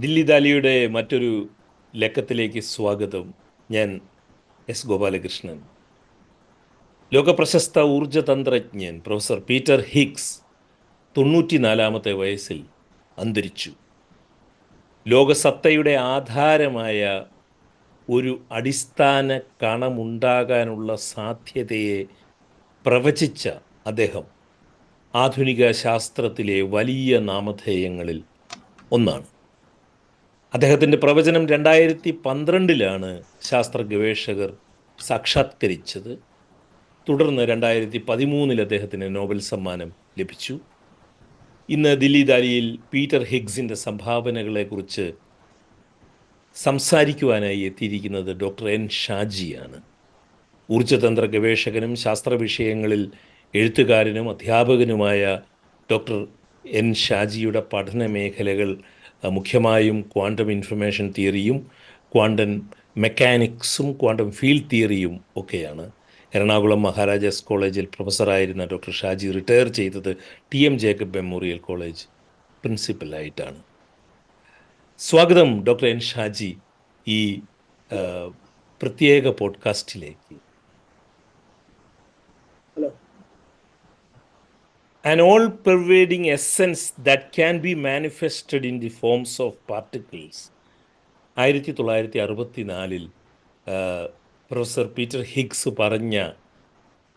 ദില്ലി ദാലിയുടെ മറ്റൊരു ലക്കത്തിലേക്ക് സ്വാഗതം ഞാൻ എസ് ഗോപാലകൃഷ്ണൻ. ലോകപ്രശസ്ത ഊർജതന്ത്രജ്ഞൻ പ്രൊഫസർ പീറ്റർ ഹിഗ്സ് തൊണ്ണൂറ്റിനാലാമത്തെ വയസ്സിൽ അന്തരിച്ചു. ലോകസത്തയുടെ ആധാരമായ ഒരു അടിസ്ഥാന കണമുണ്ടാകാനുള്ള സാധ്യതയെ പ്രവചിച്ച അദ്ദേഹം ആധുനിക ശാസ്ത്രത്തിലെ വലിയ നാമധേയങ്ങളിൽ ഒന്നാണ്. അദ്ദേഹത്തിന്റെ പ്രവചനം രണ്ടായിരത്തി പന്ത്രണ്ടിലാണ് ശാസ്ത്ര ഗവേഷകർ സാക്ഷാത്കരിച്ചത്. തുടർന്ന് രണ്ടായിരത്തി പതിമൂന്നിൽ അദ്ദേഹത്തിന് നോബൽ സമ്മാനം ലഭിച്ചു. ഇന്ന് ദില്ലി ദാലിയിൽ പീറ്റർ ഹിഗ്സിന്റെ സംഭാവനകളെക്കുറിച്ച് സംസാരിക്കുവാനായി എത്തിയിരിക്കുന്നത് ഡോക്ടർ എൻ ഷാജിയാണ്. ഊർജതന്ത്ര ഗവേഷകനും ശാസ്ത്ര വിഷയങ്ങളിൽ എഴുത്തുകാരനും അധ്യാപകനുമായ ഡോക്ടർ എൻ ഷാജിയുടെ പഠന മേഖലകൾ മുഖ്യമായും ക്വാണ്ടം ഇൻഫർമേഷൻ തിയറിയും ക്വാണ്ടം മെക്കാനിക്സും ക്വാണ്ടം ഫീൽഡ് തിയറിയും ഒക്കെയാണ്. എറണാകുളം മഹാരാജാസ് കോളേജിൽ പ്രൊഫസറായിരുന്ന ഡോക്ടർ ഷാജി റിട്ടയർ ചെയ്തത് T M Jacob memorial college പ്രിൻസിപ്പലായിട്ടാണ്. സ്വാഗതം ഡോക്ടർ എൻ ഷാജി ഈ പ്രത്യേക പോഡ്കാസ്റ്റിലേക്ക്. An all pervading essence that can be manifested in the forms of particles. ആയിരത്തി തൊള്ളായിരത്തി അറുപത്തി നാലിൽ പ്രൊഫസർ പീറ്റർ ഹിഗ്സ് പറഞ്ഞ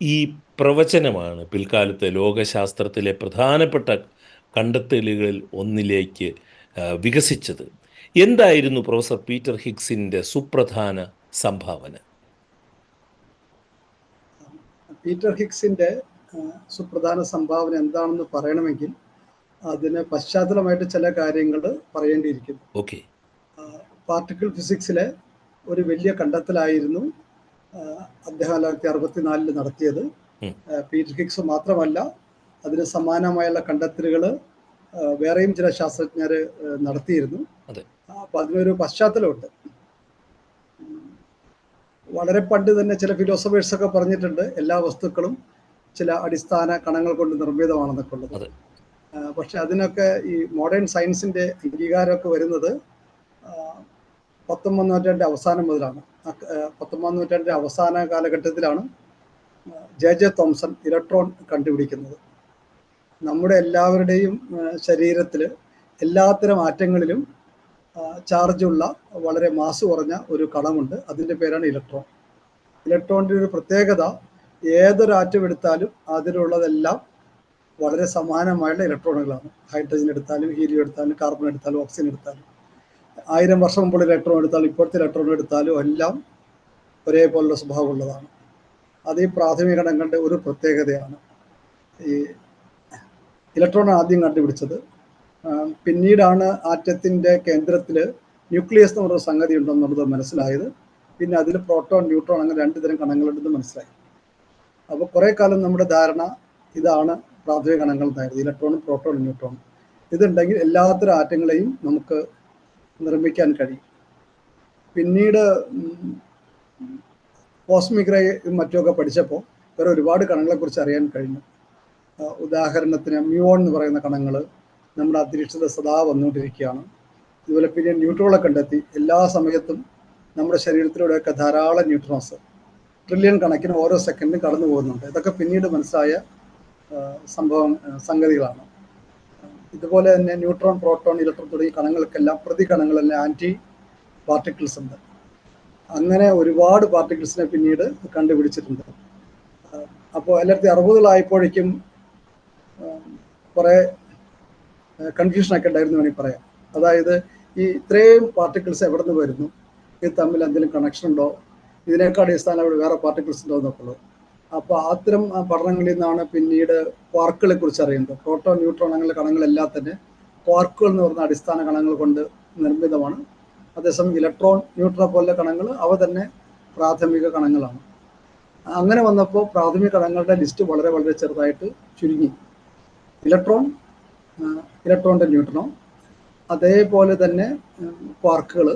ഈ പ്രവചനമാണ് പിൽക്കാലത്ത് ലോകശാസ്ത്രത്തിലെ പ്രധാനപ്പെട്ട കണ്ടെത്തലുകളിൽ ഒന്നിലേക്ക് വികസിച്ചത്. എന്തായിരുന്നു പ്രൊഫസർ പീറ്റർ ഹിഗ്സിന്റെ സുപ്രധാന സംഭാവന? പീറ്റർ ഹിക്സിന്റെ സുപ്രധാന സംഭാവന എന്താണെന്ന് പറയണമെങ്കിൽ അതിന് പശ്ചാത്തലമായിട്ട് ചില കാര്യങ്ങൾ പറയേണ്ടിയിരിക്കുന്നു. ഓക്കെ പാർട്ടിക്കിൾ ഫിസിക്സിലെ ഒരു വലിയ കണ്ടെത്തലായിരുന്നു അദ്ദേഹം തൊള്ളായിരത്തി അറുപത്തിനാലിൽ നടത്തിയത് പീറ്റർ ഹിക്സ് മാത്രമല്ല അതിന് സമാനമായുള്ള കണ്ടെത്തലുകൾ വേറെയും ചില ശാസ്ത്രജ്ഞർ നടത്തിയിരുന്നു. അപ്പൊ അതിനൊരു പശ്ചാത്തലമുണ്ട്. വളരെ പണ്ട് തന്നെ ചില ഫിലോസഫേഴ്സ് ഒക്കെ പറഞ്ഞിട്ടുണ്ട് എല്ലാ വസ്തുക്കളും ചില അടിസ്ഥാന കണങ്ങൾ കൊണ്ട് നിർമ്മിതമാണെന്നൊക്കെ ഉള്ളത്. പക്ഷെ അതിനൊക്കെ ഈ മോഡേൺ സയൻസിന്റെ അംഗീകാരമൊക്കെ വരുന്നത് പത്തൊമ്പത് നൂറ്റാണ്ടിന്റെ അവസാനം മുതലാണ്. പത്തൊമ്പതാം നൂറ്റാണ്ടിന്റെ അവസാന കാലഘട്ടത്തിലാണ് ജെ ജെ തോംസൺ ഇലക്ട്രോൺ കണ്ടുപിടിക്കുന്നത്. നമ്മുടെ എല്ലാവരുടെയും ശരീരത്തിൽ എല്ലാത്തരം ആറ്റങ്ങളിലും ചാർജുള്ള വളരെ മാസ് കുറഞ്ഞ ഒരു കണമുണ്ട്. അതിന്റെ പേരാണ് ഇലക്ട്രോൺ. ഇലക്ട്രോണിന്റെ ഒരു പ്രത്യേകത ഏതൊരു ആറ്റം എടുത്താലും അതിലുള്ളതെല്ലാം വളരെ സമാനമായുള്ള ഇലക്ട്രോണുകളാണ്. ഹൈഡ്രജൻ എടുത്താലും ഹീലിയം എടുത്താലും കാർബൺ എടുത്താലും ഓക്സിജൻ എടുത്താലും. ആയിരം വർഷം മുമ്പുള്ള ഇലക്ട്രോൺ എടുത്താലും ഇപ്പോഴത്തെ ഇലക്ട്രോൺ എടുത്താലും എല്ലാം ഒരേപോലുള്ള സ്വഭാവമുള്ളതാണ്. അത് ഈ പ്രാഥമിക ഘടകങ്ങളുടെ ഒരു പ്രത്യേകതയാണ്. ഈ ഇലക്ട്രോൺ ആദ്യം കണ്ടുപിടിച്ചത്. പിന്നീടാണ് ആറ്റത്തിന്റെ കേന്ദ്രത്തിൽ ന്യൂക്ലിയസ് എന്ന് പറഞ്ഞ സംഗതി ഉണ്ടെന്നുള്ളത് മനസ്സിലായത്. പിന്നെ അതിൽ പ്രോട്ടോൺ ന്യൂട്രോൺ അങ്ങനെ രണ്ട് തരം കണങ്ങളുണ്ടെന്ന് മനസ്സിലായി. അപ്പോൾ കുറേ കാലം നമ്മുടെ ധാരണ ഇതാണ് പ്രാഥമിക കണങ്ങൾ എന്നായിരുന്നു ഇലക്ട്രോണും പ്രോട്ടോൺ ന്യൂട്രോൺ. ഇതുണ്ടെങ്കിൽ എല്ലാത്തരം ആറ്റങ്ങളെയും നമുക്ക് നിർമ്മിക്കാൻ കഴിയും. പിന്നീട് കോസ്മിക് റേ മറ്റുമൊക്കെ പഠിച്ചപ്പോൾ വേറെ ഒരുപാട് കണങ്ങളെക്കുറിച്ച് അറിയാൻ കഴിഞ്ഞു. ഉദാഹരണത്തിന് മ്യൂൺ എന്ന് പറയുന്ന കണങ്ങൾ നമ്മുടെ അന്തരീക്ഷത്തിൽ സദാ വന്നുകൊണ്ടിരിക്കുകയാണ്. ഇതുപോലെ പിന്നെ ന്യൂട്രോളെ കണ്ടെത്തി എല്ലാ സമയത്തും നമ്മുടെ ശരീരത്തിലൂടെയൊക്കെ ധാരാളം ന്യൂട്രോൺസ് ട്രില്യൺ കണക്കിന് ഓരോ സെക്കൻഡിലും കടന്നു പോകുന്നുണ്ട്. ഇതൊക്കെ പിന്നീട് മനസ്സായ സംഭവം സംഗതികളാണ്. ഇതുപോലെ തന്നെ ന്യൂട്രോൺ പ്രോട്ടോൺ ഇലക്ട്രോൺ തുടങ്ങിയ കണങ്ങൾക്കെല്ലാം പ്രതികണങ്ങളെല്ലാം ആന്റി പാർട്ടിക്കിൾസ് ഉണ്ട്. അങ്ങനെ ഒരുപാട് പാർട്ടിക്കിൾസിനെ പിന്നീട് കണ്ടുപിടിച്ചിട്ടുണ്ട്. അപ്പോൾ എല്ലായിരത്തി അറുപതുകളായപ്പോഴേക്കും കുറേ കൺഫ്യൂഷനൊക്കെ ഉണ്ടായിരുന്നു വേണമെങ്കിൽ പറയാം. അതായത് ഈ ഇത്രയും പാർട്ടിക്കിൾസ് എവിടെ നിന്ന് വരുന്നു? ഇത് തമ്മിൽ എന്തെങ്കിലും കണക്ഷൻ ഉണ്ടോ? ഇതിനേക്കാൾ അടിസ്ഥാനമായിട്ട് വേറെ പാർട്ടിക്കിൾസ് ഉണ്ടോ എന്നൊക്കെ അപ്പോൾ അത്തരം പഠനങ്ങളിൽ നിന്നാണ് പിന്നീട് ക്വാർക്കുകളെ കുറിച്ച് അറിയുന്നത്. പ്രോട്ടോൺ ന്യൂട്രോൺ അങ്ങനെയുള്ള കണങ്ങളെല്ലാം തന്നെ ക്വാർക്കുകൾ എന്ന് പറഞ്ഞ അടിസ്ഥാന കണങ്ങൾ കൊണ്ട് നിർമ്മിതമാണ്. അതേസമയം ഇലക്ട്രോൺ ന്യൂട്രോ പോലുള്ള കണങ്ങൾ അവ തന്നെ പ്രാഥമിക കണങ്ങളാണ്. അങ്ങനെ വന്നപ്പോൾ പ്രാഥമിക കണങ്ങളുടെ ലിസ്റ്റ് വളരെ വളരെ ചെറുതായിട്ട് ചുരുങ്ങി. ഇലക്ട്രോൺ ഇലക്ട്രോണിന്റെ ന്യൂട്രോൺ അതേപോലെ തന്നെ ക്വാർക്കുകൾ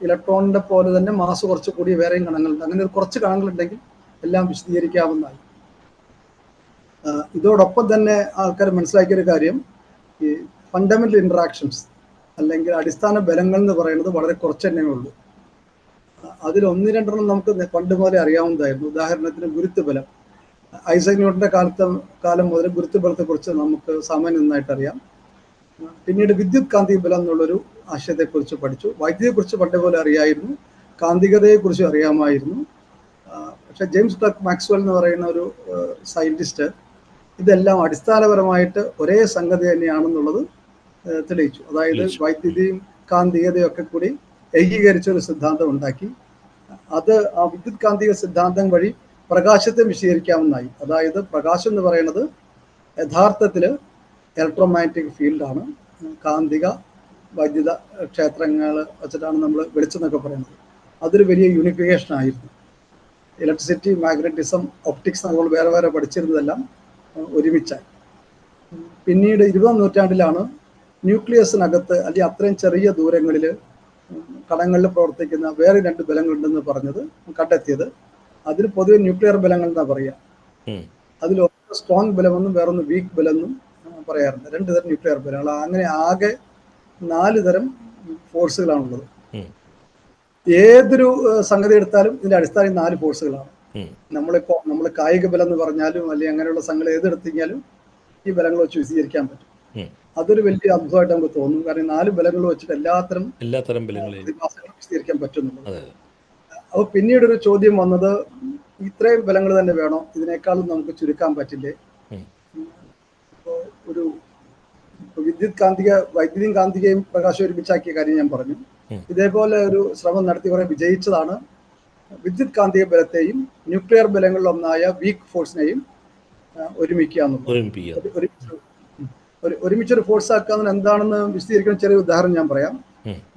ഇലക്ട്രോണിന്റെ പോലെ തന്നെ മാസ് കുറച്ച് കൂടി വേറെയും കണങ്ങളുണ്ട്. അങ്ങനെ കുറച്ച് കണങ്ങളുണ്ടെങ്കിൽ എല്ലാം വിശദീകരിക്കാവുന്നതായി. ഇതോടൊപ്പം തന്നെ ആൾക്കാർ മനസ്സിലാക്കിയ ഒരു കാര്യം. ഈ ഫണ്ടമെന്റൽ ഇന്ററാക്ഷൻസ് അല്ലെങ്കിൽ അടിസ്ഥാന ബലങ്ങൾ എന്ന് പറയുന്നത് വളരെ കുറച്ച് തന്നെ ഉള്ളൂ. അതിൽ ഒന്ന് രണ്ടെണ്ണം നമുക്ക് പണ്ട് മുതലേ അറിയാവുന്നതായിരുന്നു. ഉദാഹരണത്തിന് ഗുരുത്വബലം ഐസക് ന്യൂട്ടന്റെ കാലത്ത് കാലം മുതൽ ഗുരുത്വബലത്തെ കുറിച്ച് നമുക്ക് സാമാന്യം നന്നായിട്ട് അറിയാം പിന്നീട് വിദ്യുത് കാന്തി ബലം എന്നുള്ളൊരു ആശയത്തെക്കുറിച്ച് പഠിച്ചു. വൈദ്യുതിയെക്കുറിച്ച് പണ്ട് പോലെ അറിയായിരുന്നു. കാന്തികതയെക്കുറിച്ച് അറിയാമായിരുന്നു. പക്ഷെ ജെയിംസ് ക്ലർക്ക് മാക്സ്വൽ എന്ന് പറയുന്ന ഒരു സയന്റിസ്റ്റ് ഇതെല്ലാം അടിസ്ഥാനപരമായിട്ട് ഒരേ സംഗതി തന്നെയാണെന്നുള്ളത് തെളിയിച്ചു. അതായത്. വൈദ്യുതിയും കാന്തികതയും ഒക്കെ കൂടി ഏകീകരിച്ച ഒരു സിദ്ധാന്തം ഉണ്ടാക്കി. അത് ആ വിദ്യുത് കാന്തിക സിദ്ധാന്തം വഴി പ്രകാശത്തെ വിശദീകരിക്കാവുന്നതായി. അതായത് പ്രകാശം എന്ന് പറയുന്നത് യഥാർത്ഥത്തിൽ ഇലക്ട്രോമാഗ്നറ്റിക് ഫീൽഡാണ് കാന്തിക വൈദ്യുത ക്ഷേത്രങ്ങൾ വെച്ചിട്ടാണ് നമ്മൾ വെളിച്ചെന്നൊക്കെ പറയുന്നത്. അതൊരു വലിയ യൂണിഫിക്കേഷൻ ആയിരുന്നു. ഇലക്ട്രിസിറ്റി മാഗ്നറ്റിസം ഒപ്റ്റിക്സ് നമ്മൾ വേറെ വേറെ പഠിച്ചിരുന്നതെല്ലാം ഒരുമിച്ചായി. പിന്നീട് ഇരുപതാം നൂറ്റാണ്ടിലാണ് ന്യൂക്ലിയസിനകത്ത് അല്ലെങ്കിൽ അത്രയും ചെറിയ ദൂരങ്ങളിൽ കടങ്ങളിൽ പ്രവർത്തിക്കുന്ന വേറെ രണ്ട് ബലങ്ങളുണ്ടെന്ന് പറഞ്ഞത് കണ്ടെത്തിയത്. അതിൽ പൊതുവെ ന്യൂക്ലിയർ ബലങ്ങൾ എന്നാ പറയുക. അതിൽ ഒന്ന് സ്ട്രോങ് ബലമെന്നും വേറൊന്ന് വീക്ക് ബലമെന്നും പറയാറുണ്ട് രണ്ട് തരം ന്യൂക്ലിയർ ബലങ്ങൾ. അങ്ങനെ ആകെ നാല് തരം ഫോഴ്സുകളാണുള്ളത്. ഏതൊരു സംഗതി എടുത്താലും ഇതിന്റെ അടിസ്ഥാനം നാല് ഫോഴ്സുകളാണ്. നമ്മളിപ്പോ നമ്മൾ കായിക ബലം എന്ന് പറഞ്ഞാലും അല്ലെങ്കിൽ അങ്ങനെയുള്ള സംഗതി ഏതെടുത്തിങ്ങാലും ഈ ബലങ്ങൾ വെച്ച് വിശദീകരിക്കാൻ പറ്റും. അതൊരു വലിയ അത്ഭുതമായിട്ട് നമുക്ക് തോന്നും. കാരണം നാല് ബലങ്ങൾ വെച്ചിട്ട് എല്ലാത്തരം എല്ലാത്തരം വിശദീകരിക്കാൻ പറ്റുന്നുണ്ട്. അപ്പൊ അപ്പോൾ പിന്നീട് ഒരു ചോദ്യം വന്നത് ഇത്രയും ബലങ്ങൾ തന്നെ വേണോ? ഇതിനേക്കാളും നമുക്ക് ചുരുക്കാൻ പറ്റില്ലേ? ഒരു വിദ്യുത് കാന്തിക വൈദ്യുതിയും കാന്തികയും പ്രകാശം ഒരുമിച്ചാക്കിയ കാര്യം ഞാൻ പറഞ്ഞു. ഇതേപോലെ ഒരു ശ്രമം നടത്തി കുറെ വിജയിച്ചതാണ്. വിദ്യുത് കാന്തിക ബലത്തെയും ന്യൂക്ലിയർ ബലങ്ങളിലൊന്നായ വീക്ക് ഫോഴ്സിനെയും ഒരുമിക്കുക ഒരുമിച്ചൊരു ഫോഴ്സ് ആക്കാന്ന് എന്താണെന്ന് വിശദീകരിക്കുന്ന ചെറിയ ഉദാഹരണം ഞാൻ പറയാം.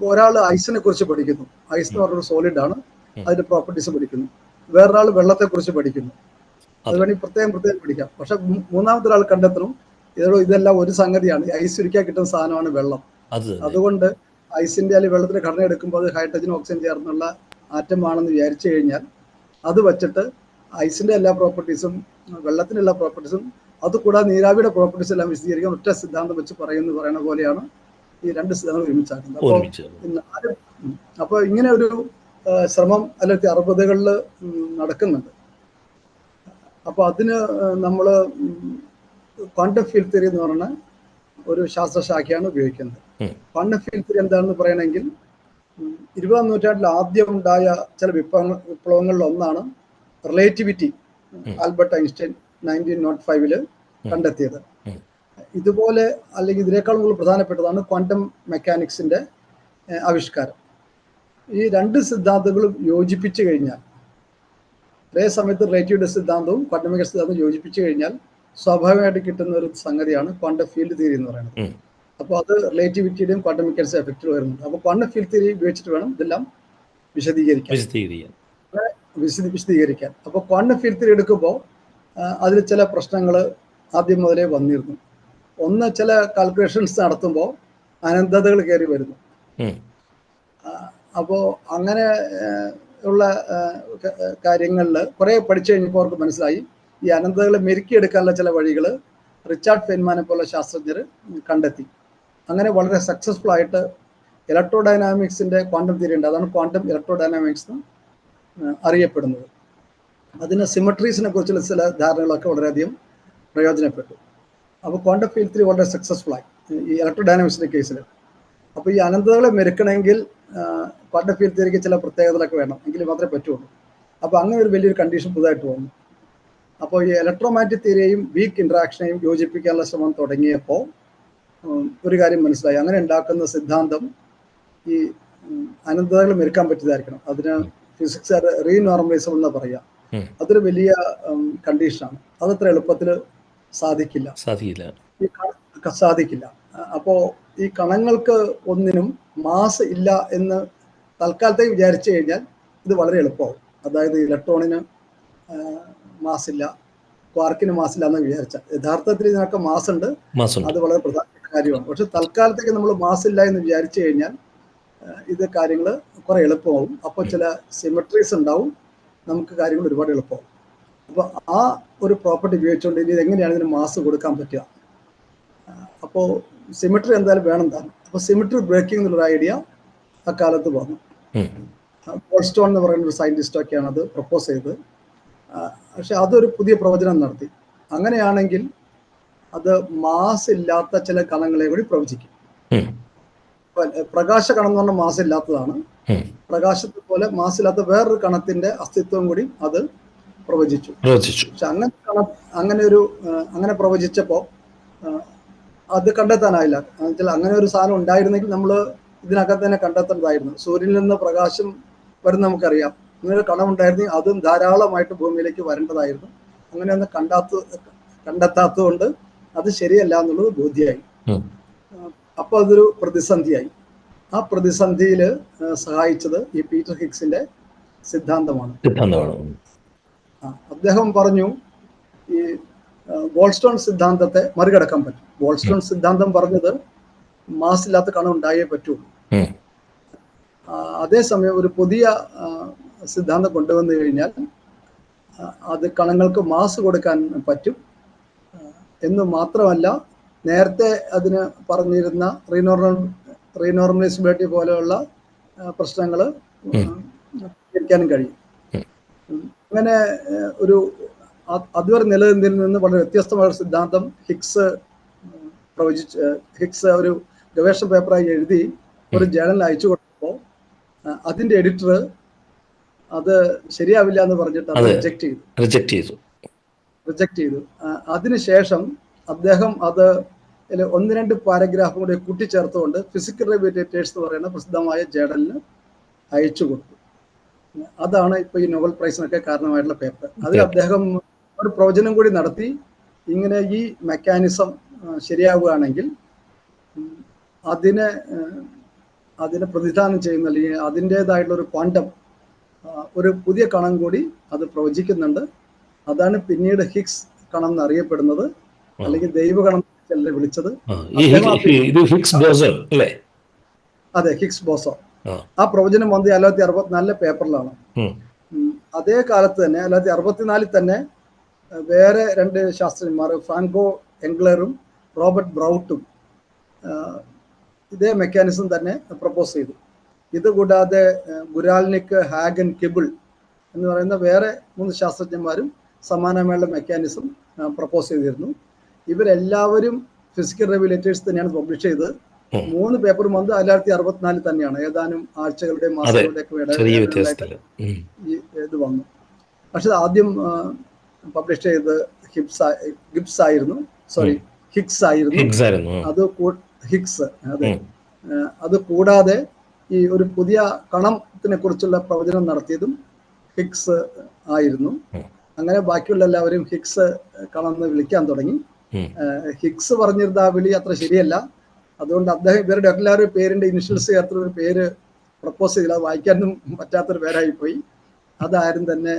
ഒരാൾ ഐസിനെ കുറിച്ച് പഠിക്കുന്നു. ഐസ് എന്ന് പറഞ്ഞൊരു സോളിഡ് ആണ് അതിന്റെ പ്രോപ്പർട്ടീസ് പഠിക്കുന്നു. വേറൊരാൾ വെള്ളത്തെ കുറിച്ച് പഠിക്കുന്നു. അത്. വേണമെങ്കിൽ പ്രത്യേകം പ്രത്യേകം പഠിക്കാം. പക്ഷെ മൂന്നാമത്തെ ഒരാൾ കണ്ടെത്തണം. ഇതോ ഇതെല്ലാം ഒരു സംഗതിയാണ്. ഐസ് ഉരുക്കാൻ കിട്ടുന്ന സാധനമാണ് വെള്ളം. അതുകൊണ്ട് ഐസിന്റെ അല്ലെങ്കിൽ വെള്ളത്തിന്റെ ഘടന എടുക്കുമ്പോൾ അത് ഹൈഡ്രജൻ ഓക്സിജൻ ചേർന്നുള്ള ആറ്റമാണെന്ന് വിചാരിച്ചു കഴിഞ്ഞാൽ അത് വച്ചിട്ട് ഐസിന്റെ എല്ലാ പ്രോപ്പർട്ടീസും വെള്ളത്തിന്റെ എല്ലാ പ്രോപ്പർട്ടീസും അത് കൂടാതെ നീരാവിയുടെ പ്രോപ്പർട്ടീസ് എല്ലാം വിശദീകരിക്കാൻ ഒറ്റ സിദ്ധാന്തം വെച്ച് പറയുന്നു പറയുന്ന പോലെയാണ് ഈ രണ്ട് സിദ്ധാന്തങ്ങൾ ഒരുമിച്ചാക്കുന്നത്. അപ്പോൾ അപ്പോൾ ഇങ്ങനെ ഒരു ശ്രമം അല്ലെങ്കിൽ അറുപതുകളിൽ നടക്കുന്നുണ്ട്. അപ്പോൾ അതിന് നമ്മൾ ക്വാണ്ടം ഫീൽഡ് തിയറി എന്ന് പറയുന്ന ഒരു ശാസ്ത്രശാഖയാണ് ഉപയോഗിക്കുന്നത്. ക്വാണ്ടം ഫീൽഡ് തിയറി എന്താണെന്ന് പറയണമെങ്കിൽ ഇരുപതാം നൂറ്റാണ്ടിൽ ആദ്യം ഉണ്ടായ ചില വിപ്ലവങ്ങൾ വിപ്ലവങ്ങളിൽ ഒന്നാണ് relativity Albert Einstein nineteen nought ഫൈവിൽ കണ്ടെത്തിയത്. ഇതുപോലെ അല്ലെങ്കിൽ ഇതിനേക്കാൾ കൂടുതൽ പ്രധാനപ്പെട്ടതാണ് ക്വാണ്ടം മെക്കാനിക്സിന്റെ ആവിഷ്കാരം. ഈ രണ്ട് സിദ്ധാന്തങ്ങളും യോജിപ്പിച്ചു കഴിഞ്ഞാൽ ഒരേ സമയത്ത് റിലേറ്റീവിറ്റി സിദ്ധാന്തവും ക്വാണ്ടം മെക്കാനിക്സ് സിദ്ധാന്തവും യോജിപ്പിച്ചു കഴിഞ്ഞാൽ സ്വാഭാവികമായിട്ട് കിട്ടുന്ന ഒരു സംഗതിയാണ് ക്വാണ്ടം ഫീൽഡ് തിയറി എന്ന് പറയുന്നത്. അപ്പോൾ അത് റിലേറ്റിവിറ്റിയുടെയും ക്വാണ്ടം മെക്കാനിക്സ് എഫക്റ്റിൽ വരുന്നുണ്ട്. അപ്പോൾ ക്വാണ്ടം ഫീൽഡ് തിയറി ഉപയോഗിച്ചിട്ട് വേണം ഇതെല്ലാം വിശദീകരിക്കാൻ. വിശദീകരിക്കാൻ. വിശദ വിശദീകരിക്കാൻ. അപ്പോൾ ക്വാണ്ടം ഫീൽഡ് തിയറി എടുക്കുമ്പോൾ അതിൽ ചില പ്രശ്നങ്ങൾ ആദ്യം മുതലേ വന്നിരുന്നു. ഒന്ന് ചില കാൽക്കുലേഷൻസ് നടത്തുമ്പോൾ അനന്തതകൾ കയറി വരുന്നു. അപ്പോൾ അങ്ങനെ ഉള്ള കാര്യങ്ങളിൽ കുറേ പഠിച്ചു കഴിഞ്ഞപ്പോൾ അവർക്ക് മനസ്സിലായി. ഈ അനന്തതകളെ മെരുക്കിയെടുക്കാനുള്ള ചില വഴികൾ റിച്ചാർഡ് ഫെൻമാനെ പോലെ ശാസ്ത്രജ്ഞർ കണ്ടെത്തി. അങ്ങനെ വളരെ സക്സസ്ഫുൾ ആയിട്ട് ഇലക്ട്രോ ഡൈനാമിക്സിന്റെ ക്വാണ്ടം തിയറി ഉണ്ട്. അതാണ് ക്വാണ്ടം ഇലക്ട്രോ ഡൈനാമിക്സ് എന്ന് അറിയപ്പെടുന്നത്. അതിന് സിമട്രീസിനെ കുറിച്ചുള്ള ചില ധാരണകളൊക്കെ വളരെയധികം പ്രയോജനപ്പെട്ടു. അപ്പോൾ ക്വാണ്ടം ഫീൽഡ് തിയറി വളരെ സക്സസ്ഫുൾ ആയി ഈ ഇലക്ട്രോ ഡൈനാമിക്സിന്റെ കേസിൽ അപ്പോൾ ഈ അനന്തതകളെ മെരുക്കണമെങ്കിൽ ക്വാണ്ടം ഫീൽഡ് തിയറിക്ക് ചില പ്രത്യേകതകളൊക്കെ വേണം. എങ്കിൽ മാത്രമേ പറ്റുള്ളൂ. അപ്പോൾ അങ്ങനെ ഒരു വലിയൊരു കണ്ടീഷൻ പുതുതായിട്ട് വന്നു. അപ്പോൾ ഈ ഇലക്ട്രോമാറ്റിക് തിയറിയെയും വീക്ക് ഇൻട്രാക്ഷനെയും യോജിപ്പിക്കാനുള്ള ശ്രമം തുടങ്ങിയപ്പോൾ ഒരു കാര്യം മനസ്സിലായി. അങ്ങനെ ഉണ്ടാക്കുന്ന സിദ്ധാന്തം ഈ അനന്തതകൾ മെരുക്കാൻ പറ്റിയതായിരിക്കണം. അതിന് ഫിസിക്സ് റീനോർമലൈസം എന്ന് പറയാം. അതൊരു വലിയ കണ്ടീഷനാണ് അതത്ര എളുപ്പത്തിൽ സാധിക്കില്ല. സാധിക്കില്ല. സാധിക്കില്ല. അപ്പോൾ ഈ കണങ്ങൾക്ക് ഒന്നിനും മാസ് ഇല്ല എന്ന് തൽക്കാലത്തേക്ക് വിചാരിച്ചു കഴിഞ്ഞാൽ ഇത് വളരെ എളുപ്പമാവും. അതായത് ഇലക്ട്രോണിന് മാസ് ഇല്ല ക്വാർക്കിന് മാസില്ല എന്ന് വിചാരിച്ച. യഥാർത്ഥത്തിൽ ഇതിനൊക്കെ മാസുണ്ട്. അത് വളരെ പ്രധാനപ്പെട്ട കാര്യമാണ്. പക്ഷെ തൽക്കാലത്തേക്ക് നമ്മൾ മാസില്ല എന്ന് വിചാരിച്ചു കഴിഞ്ഞാൽ ഇത് കാര്യങ്ങൾ കുറെ എളുപ്പമാവും. അപ്പോൾ ചില സിമെട്രീസ് ഉണ്ടാവും. നമുക്ക് കാര്യങ്ങൾ ഒരുപാട് എളുപ്പമാവും. അപ്പോൾ ആ ഒരു പ്രോപ്പർട്ടി ഉപയോഗിച്ചുകൊണ്ട് ഇനി എങ്ങനെയാണ് ഇതിന് മാസ് കൊടുക്കാൻ പറ്റുക? അപ്പോൾ സിമെട്രി എന്തായാലും വേണം താനും അപ്പോൾ സിമെട്രി ബ്രേക്കിംഗ് എന്നുള്ളൊരു ഐഡിയ അക്കാലത്ത് വന്നു. പോൾസ്റ്റോൺ എന്ന് പറയുന്ന ഒരു സയന്റിസ്റ്റൊക്കെയാണ് അത് പ്രപ്പോസ് ചെയ്തത്. പക്ഷെ അതൊരു പുതിയ പ്രവചനം നടത്തി. അങ്ങനെയാണെങ്കിൽ അത് മാസ് ഇല്ലാത്ത ചില കണങ്ങളെ കൂടി പ്രവചിക്കും. പ്രകാശ കണം എന്ന് പറഞ്ഞാൽ മാസ് ഇല്ലാത്തതാണ്. പ്രകാശത്തെ പോലെ മാസ് ഇല്ലാത്ത വേറൊരു കണത്തിന്റെ അസ്തിത്വം കൂടി അത് പ്രവചിച്ചു. പക്ഷെ അങ്ങനെ കണ അങ്ങനെ ഒരു അങ്ങനെ പ്രവചിച്ചപ്പോ അത് കണ്ടെത്താനായില്ല. എന്നുവെച്ചാൽ അങ്ങനെ ഒരു സാധനം ഉണ്ടായിരുന്നെങ്കിൽ നമ്മൾ ഇതിനകത്ത് തന്നെ കണ്ടെത്തേണ്ടതായിരുന്നു. സൂര്യനിൽ നിന്ന് പ്രകാശം വരുന്ന നമുക്കറിയാം. ഇങ്ങനെ കണമുണ്ടായിരുന്നു. അതും ധാരാളമായിട്ട് ഭൂമിയിലേക്ക് വരേണ്ടതായിരുന്നു. അങ്ങനെ ഒന്ന് കണ്ടാത്ത കണ്ടെത്താത്തതുകൊണ്ട് അത് ശരിയല്ല എന്നുള്ളത് ബോധ്യമായി അപ്പൊ അപ്പോൾ അതൊരു പ്രതിസന്ധിയായി. ആ പ്രതിസന്ധിയിൽ സഹായിച്ചത് ഈ പീറ്റർ ഹിക്സിന്റെ സിദ്ധാന്തമാണ്. അദ്ദേഹം പറഞ്ഞു ഈ ഗോൾസ്റ്റോൺ സിദ്ധാന്തത്തെ മറികടക്കാൻ പറ്റും. ഗോൾസ്റ്റോൺ സിദ്ധാന്തം പറഞ്ഞത് മാസില്ലാത്ത കണം ഉണ്ടായേ പറ്റുള്ളൂ അതേസമയം ഒരു പുതിയ സിദ്ധാന്തം കൊണ്ടുവന്നു കഴിഞ്ഞാൽ അത് കണങ്ങൾക്ക് മാസ് കൊടുക്കാൻ പറ്റും. എന്ന് മാത്രമല്ല നേരത്തെ അതിന് പറഞ്ഞിരുന്ന റീനോർമൽ റീനോർമലൈസിബിലിറ്റി പോലെയുള്ള പ്രശ്നങ്ങൾ പരിഹരിക്കാനും കഴിയും. അങ്ങനെ ഒരു അതുവരെ നിലനിന്നതിൽ നിന്ന് വളരെ വ്യത്യസ്തമായ സിദ്ധാന്തം ഹിക്സ് പ്രവചിച്ച് ഹിക്സ് ഒരു ഗവേഷണ പേപ്പറായി എഴുതി ഒരു ജേണൽ അയച്ചു കൊടുത്തപ്പോൾ അതിന്റെ എഡിറ്റർ അത് ശരിയാവില്ല എന്ന് പറഞ്ഞിട്ട് അത് റിജക്ട് ചെയ്തു. റിജക്ട് ചെയ്തു. റിജക്ട് ചെയ്തു. അതിനുശേഷം അദ്ദേഹം അത് ഒന്ന് രണ്ട് പാരഗ്രാഫും കൂടി കൂട്ടിച്ചേർത്തുകൊണ്ട് ഫിസിക്കൽ റെബിറ്റേറ്റേഴ്സ് എന്ന് പറയുന്ന പ്രസിദ്ധമായ ജേണലിന് അയച്ചു കൊടുത്തു. അതാണ് ഇപ്പൊ ഈ നോബൽ പ്രൈസിനൊക്കെ കാരണമായിട്ടുള്ള പേപ്പർ. അതിൽ അദ്ദേഹം ഒരു പ്രവചനം കൂടി നടത്തി. ഇങ്ങനെ ഈ മെക്കാനിസം ശരിയാവുകയാണെങ്കിൽ അതിനെ അതിനെ പ്രതിദാനം ചെയ്യുന്ന അല്ലെങ്കിൽ അതിന്റെതായിട്ടുള്ള ഒരു ക്വാണ്ടം ഒരു പുതിയ കണം കൂടി അത് പ്രവചിക്കുന്നുണ്ട്. അതാണ് പിന്നീട് ഹിക്സ് കണം എന്നറിയപ്പെടുന്നത്. അല്ലെങ്കിൽ ദൈവകണം എന്നല്ലേ വിളിച്ചത്. അല്ലേ? അതെ ഹിക്സ് ബോസോ. ആ. പ്രവചനം വന്ന് അല്ലാത്തി അറുപത്തിനാലിലെ പേപ്പറിലാണ്. അതേ കാലത്ത് തന്നെ അല്ലാത്തി അറുപത്തിനാലിൽ തന്നെ വേറെ രണ്ട് ശാസ്ത്രജ്ഞന്മാർ ഫ്രാങ്കോ എംഗ്ലറും റോബർട്ട് ബ്രൗട്ടും ഇതേ മെക്കാനിസം തന്നെ പ്രപ്പോസ് ചെയ്തു. ഇത് കൂടാതെ ഗുരാൽനിക് ഹാഗൻ കിബിൾ എന്ന് പറയുന്ന വേറെ മൂന്ന് ശാസ്ത്രജ്ഞന്മാരും സമാനമായുള്ള മെക്കാനിസം പ്രപ്പോസ് ചെയ്തിരുന്നു. ഇവരെല്ലാവരും ഫിസിക്കൽ റെഗുലേറ്റേഴ്സ് തന്നെയാണ് പബ്ലിഷ് ചെയ്തത്. മൂന്ന് പേപ്പറും വന്ന് തൊള്ളായിരത്തി അറുപത്തിനാലിൽ തന്നെയാണ്. ഏതാനും ആഴ്ചകളുടെയും മാസങ്ങളുടെ ഒക്കെ ഇത് വന്നു. പക്ഷെ ആദ്യം പബ്ലിഷ് ചെയ്ത് ഹിപ്സ് ഗിപ്സ് ആയിരുന്നു. സോറി ഹിക്സ് ആയിരുന്നു. അത് ഹിക്സ് അതെ. അത് കൂടാതെ ഈ ഒരു പുതിയ കണത്തിനെ കുറിച്ചുള്ള പ്രവചനം നടത്തിയതും ഹിക്സ് ആയിരുന്നു. അങ്ങനെ ബാക്കിയുള്ള എല്ലാവരും ഹിക്സ് കണം എന്ന് വിളിക്കാൻ തുടങ്ങി ഹിക്സ് പറഞ്ഞിരുന്ന ആ വിളി അത്ര ശരിയല്ല. അതുകൊണ്ട് അദ്ദേഹം ഇവരുടെ എല്ലാവരും പേരിന്റെ ഇനിഷ്യൽസ് ചേർത്തുള്ള ഒരു പേര് പ്രപ്പോസ് ചെയ്തില്ല. അത് വായിക്കാനും പറ്റാത്തൊരു പേരായി പോയി. അതാരും തന്നെ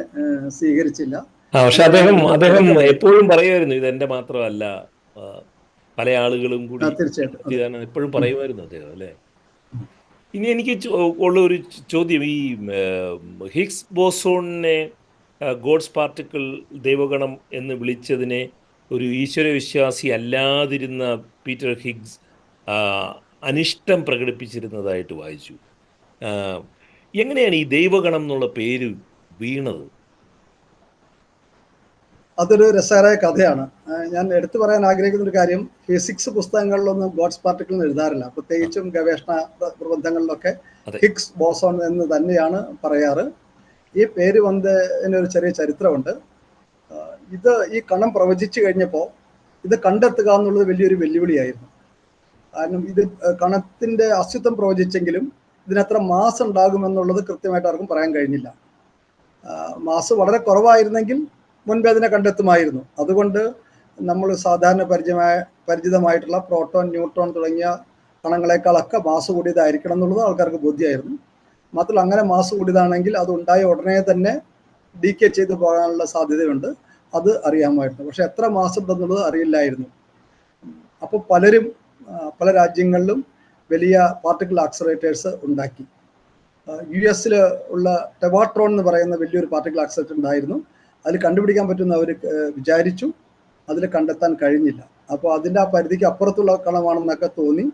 സ്വീകരിച്ചില്ല. പക്ഷെ അദ്ദേഹം അദ്ദേഹം എപ്പോഴും പറയുമായിരുന്നു ഇത് എന്റെ മാത്രമല്ല. പല ആളുകളും കൂടി തീർച്ചയായിട്ടും. എപ്പോഴും പറയുമായിരുന്നു അദ്ദേഹം അല്ലേ? ഇനി എനിക്ക് ഉള്ള ഒരു ചോദ്യം ഈ ഹിഗ്സ് ബോസോണിനെ ഗോഡ്സ് പാർട്ടിക്കിൾ ദൈവഗണം എന്ന് വിളിച്ചതിനെ ഒരു ഈശ്വര വിശ്വാസി അല്ലാതിരുന്ന പീറ്റർ ഹിഗ്സ് അനിഷ്ടം പ്രകടിപ്പിച്ചിരുന്നതായിട്ട് വായിച്ചു. എങ്ങനെയാണ് ഈ ദൈവഗണം എന്നുള്ള പേര് വീണത്? അതൊരു രസകരമായ കഥയാണ്. ഞാൻ എടുത്തു പറയാൻ ആഗ്രഹിക്കുന്ന ഒരു കാര്യം ഫിസിക്സ് പുസ്തകങ്ങളിലൊന്നും ഗോഡ്സ് പാർട്ടിക്കിൾ എഴുതാറില്ല. പ്രത്യേകിച്ചും ഗവേഷണ പ്രബന്ധങ്ങളിലൊക്കെ ഹിക്സ് ബോസോൺ എന്ന് തന്നെയാണ് പറയാറ്. ഈ പേര് വന്നതിന് ഒരു ചെറിയ ചരിത്രമുണ്ട്. ഇത് ഈ കണം പ്രവചിച്ചു കഴിഞ്ഞപ്പോൾ ഇത് കണ്ടെത്തുക എന്നുള്ളത് വലിയൊരു വെല്ലുവിളിയായിരുന്നു. കാരണം ഇത് കണത്തിന്റെ അസ്തിത്വം പ്രവചിച്ചെങ്കിലും ഇതിനത്ര മാസ് ഉണ്ടാകുമെന്നുള്ളത് കൃത്യമായിട്ട് ആർക്കും പറയാൻ കഴിഞ്ഞില്ല. മാസം മാസ് വളരെ കുറവായിരുന്നെങ്കിൽ മുൻപേ അതിനെ കണ്ടെത്തുമായിരുന്നു. അതുകൊണ്ട് നമ്മൾ സാധാരണ പരിചയമായ പരിചിതമായിട്ടുള്ള പ്രോട്ടോൺ ന്യൂട്രോൺ തുടങ്ങിയ കണങ്ങളെക്കാളൊക്കെ മാസ് കൂടിയതായിരിക്കണം എന്നുള്ളത് ആൾക്കാർക്ക് ബോധ്യമായിരുന്നു. മാത്രമല്ല അങ്ങനെ മാസ് കൂടിയതാണെങ്കിൽ അത് ഉണ്ടായ ഉടനെ തന്നെ ഡീക്കെ ചെയ്തു പോകാനുള്ള സാധ്യതയുണ്ട്. അത് അറിയാമായിരുന്നു. പക്ഷെ എത്ര മാസം ഉണ്ടെന്നുള്ളത് അറിയില്ലായിരുന്നു. അപ്പോൾ പലരും പല രാജ്യങ്ങളിലും വലിയ പാർട്ടിക്കിൾ ആക്സറേറ്റേഴ്സ് ഉണ്ടാക്കി. യു എസിൽ ഉള്ള ടെവാട്രോൺ എന്ന് പറയുന്ന വലിയൊരു പാർട്ടിക്കിൾ ആക്സറേറ്റർ ഉണ്ടായിരുന്നു. അതിൽ കണ്ടുപിടിക്കാൻ പറ്റുമെന്ന് അവർ വിചാരിച്ചു. അതിൽ കണ്ടെത്താൻ കഴിഞ്ഞില്ല. അപ്പോൾ അതിന്റെ ആ പരിധിക്ക് അപ്പുറത്തുള്ള കളമാണെന്നൊക്കെ തോന്നി.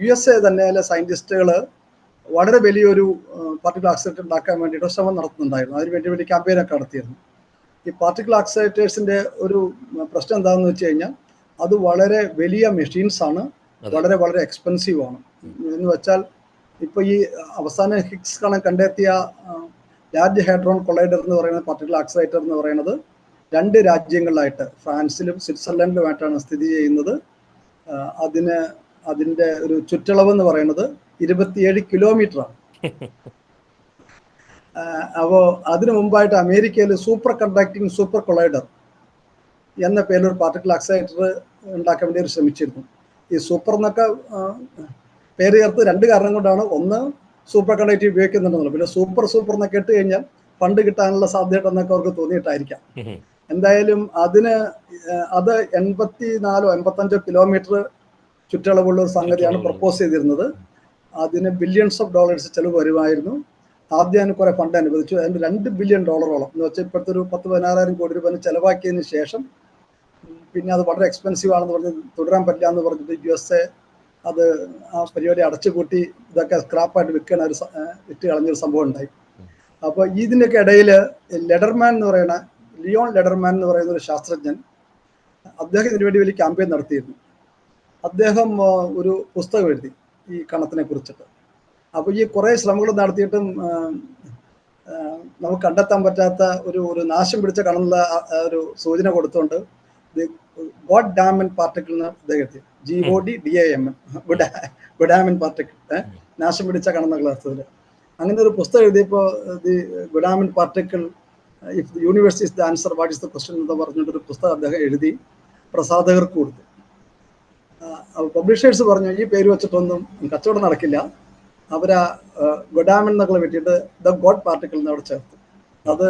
യു എസ് എ തന്നെ അല്ലെ സയന്റിസ്റ്റുകൾ വളരെ വലിയൊരു പാർട്ടിക്കൽ ആക്സൈറ്റ് ഉണ്ടാക്കാൻ വേണ്ടിയിട്ട് ശ്രമം നടത്തുന്നുണ്ടായിരുന്നു. അതിന് വേണ്ടി വേണ്ടി ക്യാമ്പയിനൊക്കെ നടത്തിയിരുന്നു. ഈ പാർട്ടിക്കൽ ആക്സൈറ്റേഴ്സിന്റെ ഒരു പ്രശ്നം എന്താണെന്ന് വെച്ച് കഴിഞ്ഞാൽ അത് വളരെ വലിയ മെഷീൻസ് ആണ്. വളരെ വളരെ എക്സ്പെൻസീവ് ആണ്. എന്ന് വെച്ചാൽ ഇപ്പൊ ഈ അവസാന ഹിക്സ് കണക്ക് കണ്ടെത്തിയ ലാർജ് ഹൈഡ്രോൺ കൊളൈഡർ എന്ന് പറയുന്നത് പാർട്ടിക്കൽ ആക്സൈറ്റർ എന്ന് പറയുന്നത് രണ്ട് രാജ്യങ്ങളിലായിട്ട് ഫ്രാൻസിലും സ്വിറ്റ്സർലൻഡിലുമായിട്ടാണ് സ്ഥിതി ചെയ്യുന്നത്. അതിന് അതിന്റെ ഒരു ചുറ്റളവ് എന്ന് പറയുന്നത് ഇരുപത്തിയേഴ് കിലോമീറ്ററാണ്. അപ്പോൾ അതിനു മുമ്പായിട്ട് അമേരിക്കയിൽ സൂപ്പർ കണ്ടക്ടിങ് സൂപ്പർ കൊളൈഡർ എന്ന പേരിൽ ഒരു പാർട്ടിക്കൽ അക്സൈറ്റർ ഉണ്ടാക്കാൻ വേണ്ടി അവർ ശ്രമിച്ചിരുന്നു. ഈ സൂപ്പർ എന്നൊക്കെ പേര് ചേർത്ത് രണ്ട് കാരണം കൊണ്ടാണ്. ഒന്ന് സൂപ്പർ കണ്ടക്റ്റീവ് ഉപയോഗിക്കുന്നുണ്ടെന്നുള്ളത്. പിന്നെ സൂപ്പർ സൂപ്പർ എന്നൊക്കെ ഇട്ട് കഴിഞ്ഞാൽ ഫണ്ട് കിട്ടാനുള്ള സാധ്യത എന്നൊക്കെ അവർക്ക് തോന്നിയിട്ടായിരിക്കാം. എന്തായാലും അതിന് അത് എൺപത്തി നാലോ എൺപത്തഞ്ചോ കിലോമീറ്റർ ചുറ്റളവുള്ള ഒരു സംഗതിയാണ് പ്രപ്പോസ് ചെയ്തിരുന്നത്. അതിന് ബില്യൺസ് ഓഫ് ഡോളേഴ്സ് ചെലവ് വരുമായിരുന്നു. ആദ്യം അതിന് കുറെ ഫണ്ട് അനുവദിച്ചു. അതിന് രണ്ട് ബില്യൺ ഡോളറോളം എന്ന് വെച്ചാൽ ഇപ്പോഴത്തെ ഒരു പത്ത് പതിനാറായിരം കോടി രൂപ ചെലവാക്കിയതിന് ശേഷം പിന്നെ അത് വളരെ എക്സ്പെൻസീവ് ആണെന്ന് പറഞ്ഞ് തുടരാൻ പറ്റില്ല എന്ന് പറഞ്ഞിട്ട് യു എസ് എ അത് ആ പരിപാടി അടച്ചുപൂട്ടി ഇതൊക്കെ സ്ക്രാപ്പായിട്ട് വിൽക്കണ ഒരു വിറ്റ് കളഞ്ഞൊരു സംഭവം ഉണ്ടായി. അപ്പോൾ ഇതിന്റെയൊക്കെ ഇടയിൽ ലെഡർമാൻ എന്ന് പറയുന്ന ലിയോൺ ലെഡർമാൻ എന്ന് പറയുന്ന ഒരു ശാസ്ത്രജ്ഞൻ അദ്ദേഹം ഇതിനു വേണ്ടി വലിയ ക്യാമ്പയിൻ നടത്തിയിരുന്നു. അദ്ദേഹം ഒരു പുസ്തകം എഴുതി ഈ കണത്തിനെ കുറിച്ചിട്ട്. അപ്പോൾ ഈ കുറേ ശ്രമങ്ങൾ നടത്തിയിട്ടും നമുക്ക് കണ്ടെത്താൻ പറ്റാത്ത ഒരു ഒരു നാശം പിടിച്ച ആ ഒരു സൂചന കൊടുത്തുകൊണ്ട് ഗോഡ് ഡാമൻ പാർട്ടിക്കിൾ എന്ന് അദ്ദേഹം എഴുതി. G O D D A M N goddamn particle നാശം പിടിച്ച കണമെന്ന അർത്ഥത്തിൽ അങ്ങനെ ഒരു പുസ്തകം എഴുതിയപ്പോൾ the goddamn particle if universe is the answer what is the question എന്ന് പറഞ്ഞിട്ടൊരു പുസ്തകം അദ്ദേഹം എഴുതി പ്രസാധകർക്ക് കൊടുത്തു. പബ്ലിഷേഴ്സ് പറഞ്ഞു ഈ പേര് വെച്ചിട്ടൊന്നും കച്ചവടം നടക്കില്ല. അവരാ ഗൊഡാമൻ എന്നൊക്കെ വെട്ടിയിട്ട് ദ ഗോഡ് പാർട്ടിക്കിൾ എന്ന് അവിടെ ചേർത്തു. അത്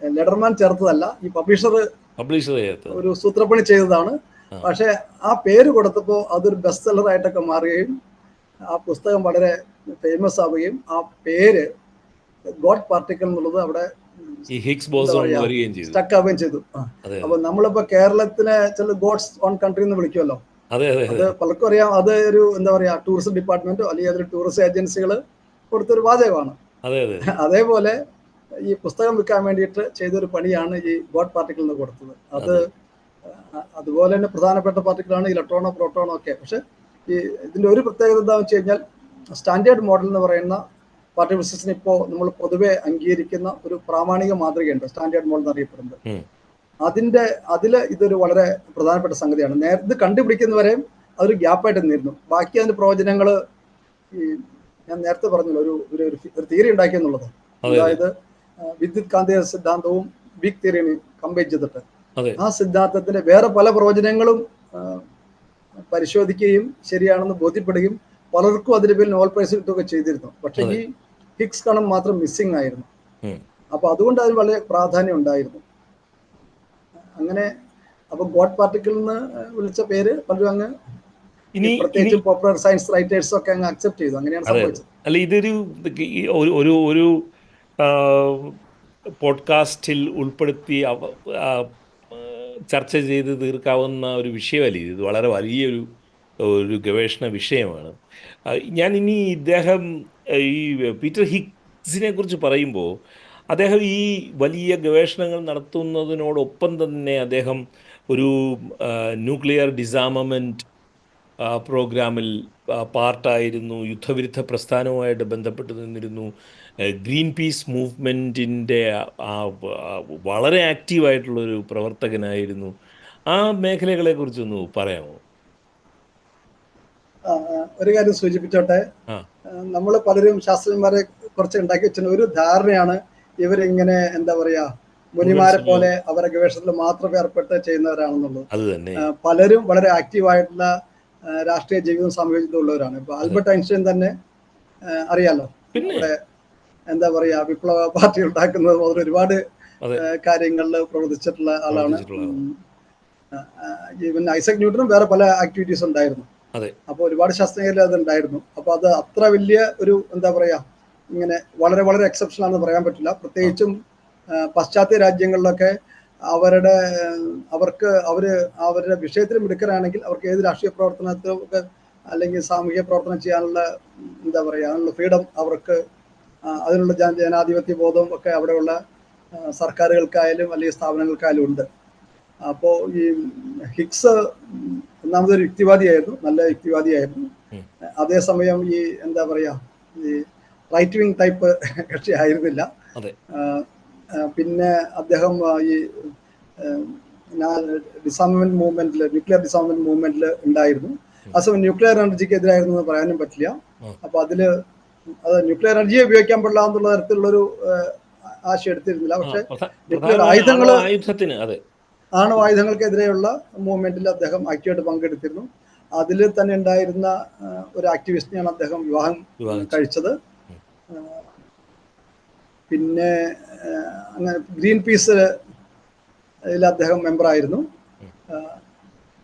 ലെഡർമാൻ ചേർത്തതല്ല ഈ പബ്ലിഷർ പബ്ലിഷ് ചെയ്യാത്തത് ഒരു സൂത്രപ്പണി ചെയ്തതാണ്. പക്ഷേ പക്ഷെ ആ പേര് കൊടുത്തപ്പോൾ അതൊരു ബെസ്റ്റ് സെല്ലർ ആയിട്ടൊക്കെ മാറുകയും ആ പുസ്തകം വളരെ ഫേമസ് ആവുകയും ആ പേര് ഗോഡ് പാർട്ടിക്കൽ എന്നുള്ളത് അവിടെ ഈ ഹിഗ്സ് ബോസോൺ പറയാ? വരികയും ചെയ്തു. സ്റ്റക്ക് ആവുകയും ചെയ്തു. അപ്പൊ നമ്മളിപ്പോ കേരളത്തിനെ ചില ഗോഡ്സ് ഓൺ കൺട്രി എന്ന് വിളിക്കുമല്ലോ അതെ അതെ പലർക്കും അറിയാം. അത് ഒരു എന്താ പറയാ ടൂറിസം ഡിപ്പാർട്ട്മെന്റോ അല്ലെങ്കിൽ അതൊരു ടൂറിസം ഏജൻസികൾ കൊടുത്തൊരു വാചകമാണ്. അതെ അതെ. അതേപോലെ ഈ പുസ്തകം വിൽക്കാൻ വേണ്ടിയിട്ട് ചെയ്തൊരു പണിയാണ് ഈ ഗോഡ് പാർട്ടിക്കിൾ എന്ന് കൊടുത്തത്. അത് അതുപോലെ തന്നെ പ്രധാനപ്പെട്ട പാർട്ടിക്കിളാണ് ഇലക്ട്രോണോ പ്രോട്ടോണോ ഒക്കെ. പക്ഷെ ഈ ഇതിന്റെ ഒരു പ്രത്യേകത എന്താണെന്ന് വെച്ച് കഴിഞ്ഞാൽ സ്റ്റാൻഡേർഡ് മോഡൽ എന്ന് പറയുന്ന പാർട്ടി ബിസിനസിന് ഇപ്പോ നമ്മൾ പൊതുവെ അംഗീകരിക്കുന്ന ഒരു പ്രാമാണിക മാതൃകയുണ്ട് സ്റ്റാൻഡേർഡ് മോൾ എന്നറിയപ്പെടുന്നത്. അതിന്റെ അതിൽ ഇതൊരു വളരെ പ്രധാനപ്പെട്ട സംഗതിയാണ്. നേരത്തെ കണ്ടുപിടിക്കുന്നവരെയും അതൊരു ഗ്യാപ്പായിട്ട് നിന്നിരുന്നു ബാക്കി അതിന്റെ പ്രവചനങ്ങൾ ഈ ഞാൻ നേരത്തെ പറഞ്ഞല്ലോ ഒരു ഒരു ഒരു തിയറി ഉണ്ടാക്കിയെന്നുള്ളത് അതെ അതെ. അതായത് വിദ്യുത് കാന്തിക സിദ്ധാന്തവും ബിഗ് തീരിയും കമ്പയർ ചെയ്തിട്ട്. ആ സിദ്ധാന്തത്തിന്റെ വേറെ പല പ്രവചനങ്ങളും പരിശോധിക്കുകയും ശരിയാണെന്ന് ബോധ്യപ്പെടുകയും പലർക്കും അതിന് പേരിൽ നോബൽ പ്രൈസ് കിട്ടുകയൊക്കെ ചെയ്തിരുന്നു. പക്ഷേ ഈ ഹിഗ്സ് കണം മാത്രം മിസ്സിംഗ് ആയിരുന്നു. അപ്പൊ അതുകൊണ്ട് അതിന് വളരെ പ്രാധാന്യം ഉണ്ടായിരുന്നു. അങ്ങനെ അപ്പൊ ഗോഡ് പാർട്ടിക്കിൾ എന്ന് വിളിച്ച പേര് പലരും അങ്ങ് ഇനി ഇനി പ്രത്യേകിച്ച് പോപ്പുലർ സയൻസ് റൈറ്റേഴ്സ് ഒക്കെ അങ്ങ് അക്സെപ്റ്റ് ചെയ്തു. അങ്ങനെയാണ് സംഭവിച്ചത്. അല്ല ഇതൊരു ഒരു ഒരു പോഡ്കാസ്റ്റിൽ ഉൾപ്പെടുത്തി ചർച്ച ചെയ്ത് തീർക്കാവുന്ന ഒരു വിഷയമല്ല ഇത്? ഇത് വളരെ വലിയൊരു ഒരു ഗവേഷണ വിഷയമാണ്. ഞാൻ ഇനി ഇദ്ദേഹം ഈ പീറ്റർ ഹിഗ്സിനെ കുറിച്ച് പറയുമ്പോൾ അദ്ദേഹം ഈ വലിയ ഗവേഷണങ്ങൾ നടത്തുന്നതിനോടൊപ്പം തന്നെ അദ്ദേഹം ഒരു ന്യൂക്ലിയർ ഡിസാമമെന്റ് പ്രോഗ്രാമിൽ പാർട്ടായിരുന്നു യുദ്ധവിരുദ്ധ പ്രസ്ഥാനവുമായിട്ട് ബന്ധപ്പെട്ട് നിന്നിരുന്നു. ഗ്രീൻ പീസ് മൂവ്മെന്റിന്റെ വളരെ ആക്റ്റീവായിട്ടുള്ളൊരു പ്രവർത്തകനായിരുന്നു. ആ മേഖലകളെ കുറിച്ചൊന്ന് പറയാമോ ഒരു കാര്യം സൂചിപ്പിച്ചോട്ടെ. ആ. നമ്മൾ പലരും ശാസ്ത്രജ്ഞന്മാരെ കുറച്ച് ഉണ്ടാക്കി വെച്ചിരുന്ന ഒരു ധാരണയാണ് ഇവരിങ്ങനെ എന്താ പറയാ മുനിമാരെ പോലെ അവരെ ഗവേഷണത്തിൽ മാത്രം ഏർപ്പെട്ട് ചെയ്യുന്നവരാണെന്നുള്ളത്. പലരും വളരെ ആക്റ്റീവായിട്ടുള്ള രാഷ്ട്രീയ ജീവിതം സാമൂഹിക ജീവിതവും ഉള്ളവരാണ് ഇപ്പൊ ആൽബർട്ട് ഐൻസ്റ്റൈൻ തന്നെ അറിയാലോ? ഇവിടെ എന്താ പറയാ വിപ്ലവ പാർട്ടി ഉണ്ടാക്കുന്നത് മുതൽ ഒരുപാട് കാര്യങ്ങളിൽ പ്രവർത്തിച്ചിട്ടുള്ള ആളാണ്. ഈവൻ ഐസക് ന്യൂട്ടനും വേറെ പല ആക്ടിവിറ്റീസ് ഉണ്ടായിരുന്നു. അപ്പോൾ ഒരുപാട് ശാസ്ത്രജ്ഞരിൽ അത് ഉണ്ടായിരുന്നു. അപ്പോൾ അത് അത്ര വലിയ ഒരു എന്താ പറയാ ഇങ്ങനെ വളരെ വളരെ എക്സെപ്ഷൻ ആണെന്ന് പറയാൻ പറ്റില്ല. പ്രത്യേകിച്ചും പാശ്ചാത്യ രാജ്യങ്ങളിലൊക്കെ അവരുടെ അവർക്ക് അവർ അവരുടെ വിഷയത്തിൽ മിടുക്കരാണെങ്കിൽ അവർക്ക് ഏത് രാഷ്ട്രീയ പ്രവർത്തനത്തിലൊക്കെ അല്ലെങ്കിൽ സാമൂഹിക പ്രവർത്തനം ചെയ്യാനുള്ള എന്താ പറയുക അതിനുള്ള ഫ്രീഡം അവർക്ക് അതിനുള്ള ജന- ജനാധിപത്യ ബോധവും ഒക്കെ അവിടെയുള്ള സർക്കാരുകൾക്കായാലും അല്ലെങ്കിൽ സ്ഥാപനങ്ങൾക്കായാലും ഉണ്ട്. അപ്പോൾ ഈ ഹിക്സ് ഒന്നാമതൊരു യുക്തിവാദിയായിരുന്നു നല്ല യുക്തിവാദിയായിരുന്നു. അതേസമയം ഈ എന്താ പറയാ ഈ റൈറ്റ് വിങ് ടൈപ്പ് കക്ഷി ആയിരുന്നില്ല. പിന്നെ അദ്ദേഹം ഈ ഡിസാമെന്റ് മൂവ്മെന്റിൽ ന്യൂക്ലിയർ ഡിസാമെന്റ് മൂവ്മെന്റിൽ ഉണ്ടായിരുന്നു. അസമയം ന്യൂക്ലിയർ എനർജിക്ക് എതിരായിരുന്നു എന്ന് പറയാനും പറ്റില്ല. അപ്പൊ അതിൽ അത് ന്യൂക്ലിയർ എനർജിയെ ഉപയോഗിക്കാൻ പാടില്ല എന്നുള്ള തരത്തിലുള്ളൊരു ആശയം എടുത്തിരുന്നില്ല. പക്ഷെ ന്യൂക്ലിയർ പ്രധാനമായും ആണവായുധങ്ങൾക്കെതിരെയുള്ള മൂവ്മെന്റിൽ അദ്ദേഹം ആക്റ്റീവായിട്ട് പങ്കെടുത്തിരുന്നു. അതിൽ തന്നെ ഉണ്ടായിരുന്ന ഒരു ആക്ടിവിസ്റ്റിനെയാണ് അദ്ദേഹം വിവാഹം കഴിച്ചത്. പിന്നെ അങ്ങനെ ഗ്രീൻ പീസ് അദ്ദേഹം മെമ്പറായിരുന്നു ആയിരുന്നു.